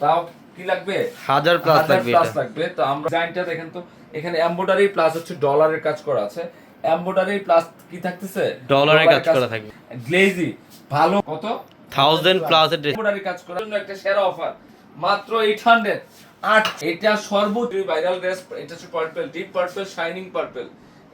তাও কি লাগবে? হাজার প্লাস লাগবে এটা। লাগবে। তো আমরা ডিজাইনটা দেখেন তো এখানে এমব্রয়ডারি প্লাস হচ্ছে ডলারের কাজ করা আছে। এমব্রয়ডারি প্লাস কি থাকতেছে? ডলারের কাজ করা থাকবে। গ্লেজি ভালো কত? থাউজেন্ড প্লাস এর এমব্রয়ডারি কাজ করার জন্য একটা সেরা অফার মাত্র 800 আট। এটা সর্বোচ্চ ভাইরাল ড্রেস এটা হচ্ছে purple deep purple shining purple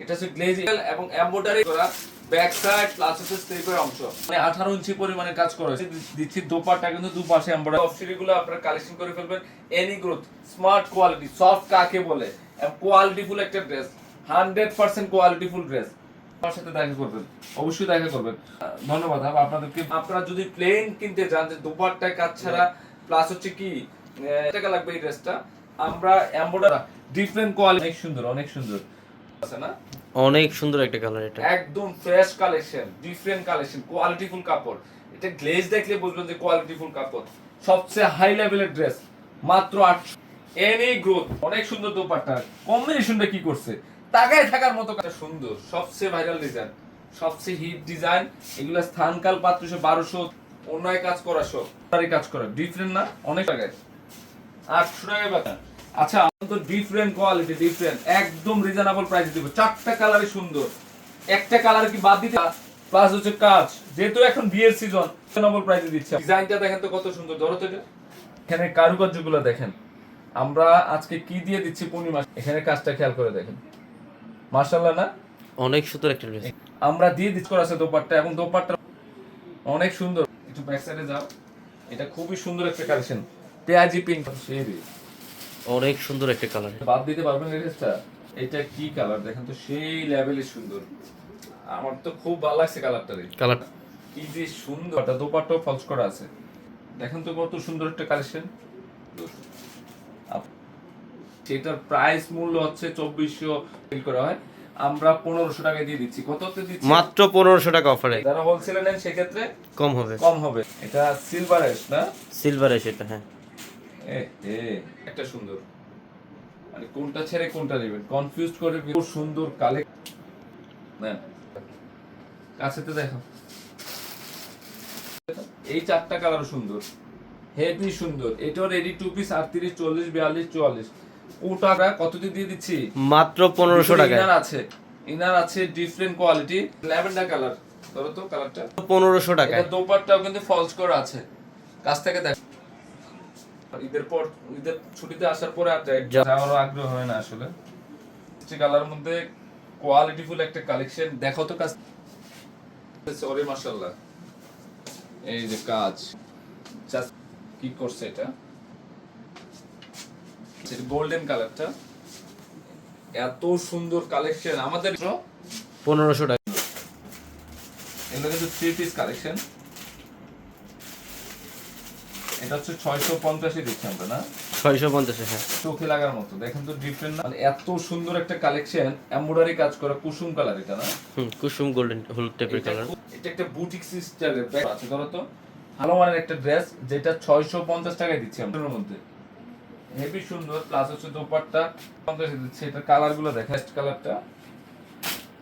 এটা হচ্ছে গ্লেজি এবং এমব্রয়ডারি করা ব্যাক সাইড প্লাস হচ্ছে স্লিপের অংশ। মানে 18 ইঞ্চি পরিমাণে কাজ করা হয়েছে। দিচ্ছি দোপাট্টা, কিন্তু দুপাশে অফসিলি গুলো আপনারা কালেকশন করে ফেলবেন। Any growth smart quality soft কাকে বলে। কোয়ালিটিফুল একটা ড্রেস 100% কোয়ালিটিফুল ড্রেস আমার সাথে দেখা করবেন। অবশ্যই দেখা করবেন। ধন্যবাদ। আপ- আপনাদেরকে আপনারা যদি প্লেন কিনতে চান যে দুপাট্টায় কাজ ছাড়া প্লাস হচ্ছে কি টাকা লাগবে এই ড্রেসটা আমরা এমব্রয়ডারি ডিফারেন্ট কোয়ালিটি অনেক সুন্দর অনেক সুন্দর। আছে না? অনেক সুন্দর একটা কালার এটা। একদম fresh collection different collection qualityful কাপড়। এটা গ্লেজ দেখলে বুঝবেন যে কোয়ালিটিফুল কাপড়। সবচেয়ে হাই লেভেলের ড্রেস মাত্র আটশো এনি গ্রোথ অনেক সুন্দর দোপাট্টা। কম্বিনেশনটা কি করছে? তাকায় থাকার মতো সুন্দর সবচেয়ে ভাইরাল ডিজাইন সবচেয়ে হিট ডিজাইন এগুলা স্থানকাল পাত্রশো বারোশো অন্যায় কাজ করা সব। কাজ করা। ডিফারেন্ট না অনেক টাকায় আটশো টাকায় বাজার। আচ্ছা আমার তো ডিফারেন্ট কোয়ালিটি ডিফারেন্ট একদম রিজনেবল প্রাইসে দিব। চারটা কালারই সুন্দর। একটা কালার কি বাদ দিতে প্লাস হচ্ছে কাজ। যেহেতু এখন বিয়ের সিজন রিজনেবল প্রাইসে দিচ্ছে। ডিজাইনটা দেখেন তো কত সুন্দর। ধরো তো এখানে কারুকার্যগুলো দেখেন। আমরা আজকে কি দিয়ে দিচ্ছি পূর্ণিমা? এখানে কাজটা খেয়াল করে দেখেন। মার্শাল্লাহ না? অনেক সুন্দর একটা ড্রেস আমরা দিয়ে দিচ্ছি করা আছে দোপাট্টা এবং দোপাট্টা অনেক সুন্দর। একটু ব্যাক সাইডে যাও। এটা খুবই সুন্দর একটা কালেকশন পেঁয়াজি পিঙ্ক সেই অনেক সুন্দর একটা কালার বাদ দিতে পারবেন এই ড্রেসটা এটা কি কালার দেখেন তো সেই লেভেলে সুন্দর। আমার তো খুব ভালো লাগছে কালারটা রে কালার কি যে সুন্দর। একটা দোপাট্টাও ফলস করা আছে। দেখেন তো কত সুন্দর একটা কালেকশন সেটার প্রাইস মূল্য হচ্ছে চব্বিশশো করা হয়। আমরা পনেরোশো টাকায় দিয়ে দিচ্ছি। কততে দিচ্ছি? মাত্র পনেরোশো টাকা অফারে যারা হোলসেলে নেন সেক্ষেত্রে কম হবে। কম হবে। এটা সিলভার এস না? সিলভার এটা হ্যাঁ। একটা সুন্দর। মানে কোনটা ছেড়ে কোনটা নেবেন? কনফিউজ করে খুব সুন্দর কালে না কাছেতে দেখো। এই চারটা কালার সুন্দর। হেভি সুন্দর। এটাও রেডি টু পিস আটত্রিশ চল্লিশ বিয়াল্লিশ চুয়াল্লিশ। কতটি দিয়ে দিচ্ছি? মাত্র পনেরোশো টাকা ইনার আছে। ইনার আছে ডিফারেন্ট কোয়ালিটি ল্যাভেন্ডার কালার ধরো তো কালারটা পনেরোশো টাকা এটা দোপাট্টাও কিন্তু ফলস করা আছে। কাছ থেকে দেখ ঈদের পর ঈদের ছুটিতে আসার পরে আর যাওয়ারও আগ্রহ হয় না আসলে। কালার মধ্যে কোয়ালিটিফুল একটা কালেকশন দেখো তো কাজ সরি মাশাআল্লাহ। এই যে কাজ। কি করছে এটা? গোল্ডেন কালারটা এত সুন্দর কালেকশন আমাদের পনেরোশো টাকা। এগুলো কিন্তু থ্রি পিস কালেকশন এটা হচ্ছে ছয়শো পঞ্চাশে দিচ্ছি আমরা না? ছয়শো পঞ্চাশে হ্যাঁ। চোখে লাগার মতো। দেখেন তো ডিফারেন্ট মানে এত সুন্দর একটা কালেকশন এমব্রয়ডারি কাজ করা কুসুম কালার এটা না? হুম কুসুম গোল্ডেন হলুদ টাইপের কালার এটা একটা বুটিক সিস্টেমের ব্যাগ আছে ধরো তো। ভালো মানের একটা ড্রেস যেটা ছয়শো পঞ্চাশ টাকায় দিচ্ছি আমাদের মধ্যে। হেভি সুন্দর প্লাস হচ্ছে দোপাট্টা। পঞ্চাশে দিচ্ছে। এটা কালারগুলো দেখা কালারটা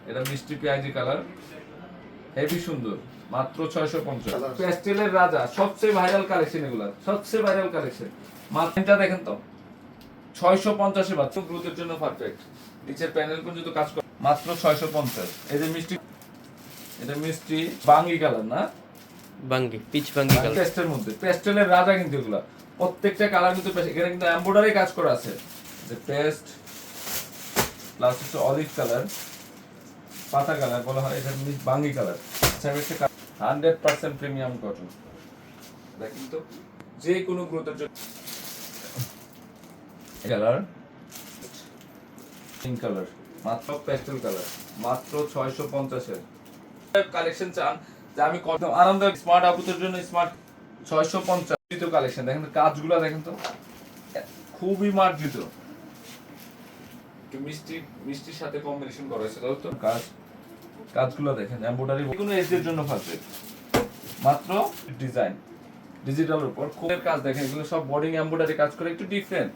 এটা মিষ্টি পেঁয়াজি কালার হেভি সুন্দর। মাত্র ছয়শো পঞ্চাশ। প্যাস্টেলের রাজা সবচেয়ে ভাইরাল কালেকশন এগুলা সবচেয়ে ভাইরাল কালেকশন মাত্রটা দেখেন তো ছয়শো পঞ্চাশে বাচ্চা গ্রোথের জন্য পারফেক্ট নিচের প্যানেল পর্যন্ত কাজ করে। মাত্র ছয়শো পঞ্চাশ। এই যে মিষ্টি এটা মিষ্টি বাঙ্গি কালার না? বাঙ্গি পিচ বাঙ্গি কালার পেস্টের মধ্যে। পেস্টেলের রাজা কিন্তু এগুলা। প্রত্যেকটা কালার কিন্তু এখানে কিন্তু এমব্রয়ডারি কাজ করা আছে। যে পেস্ট প্লাস হচ্ছে অলিভ কালার পাতা কালার বলা হয় এটা বাঙ্গি কালার আচ্ছা আমি একটা হান্ড্রেড পার্সেন্ট প্রিমিয়াম কটন। দেখেন তো, যে কোনো গ্রোথের জন্য। কালার? Pink colour. মাত্র পেস্টেল কালার। মাত্র ছয়শো পঞ্চাশের। কালেকশন চান যে আমি কত আনন্দ স্মার্ট আপুতের জন্য স্মার্ট ছয়শো পঞ্চাশ কালেকশন। দেখেন কাজগুলো, দেখেন তো। খুবই মার্জিত। মিষ্টি, মিষ্টির সাথে কম্বিনেশন করা হয়েছে তো? কাজ কাজগুলো দেখেন এমব্রয়ডারি কোনো এজের জন্য পারফেক্ট মাত্র ডিজাইন ডিজিটাল উপর। খুবের কাজ দেখেন এগুলো সব বোর্ডিং এমব্রয়ডারি কাজ করে একটু ডিফারেন্ট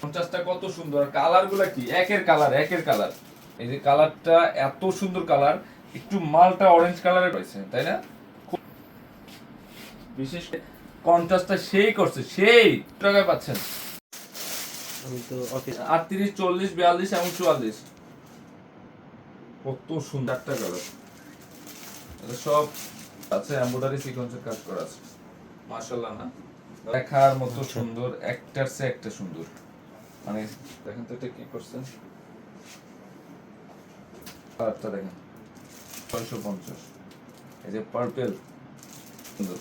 পঞ্চাশটা কত সুন্দর। কালারগুলা কি? একের কালার একের কালার এই যে কালারটা এত সুন্দর কালার একটু মালটা অরেঞ্জ কালারের রয়েছে তাই না? বিশেষ কন্ট্রাস্টটা সেই করছে সেই টাকায় পাচ্ছেন। আমি তো অফিস আটত্রিশ চল্লিশ বিয়াল্লিশ এবং চুয়াল্লিশ। কত সুন্দর একটা কালার এটা সব আছে এমব্রয়ডারি সিকোয়েন্সের কাজ করা আছে। মাশাআল্লাহ না? দেখার মতো সুন্দর একটার সে একটা সুন্দর। মানে দেখেন তো এটা কি করছেন কালারটা দেখেন। ছয়শো পঞ্চাশ। এই যে পার্পেল সুন্দর।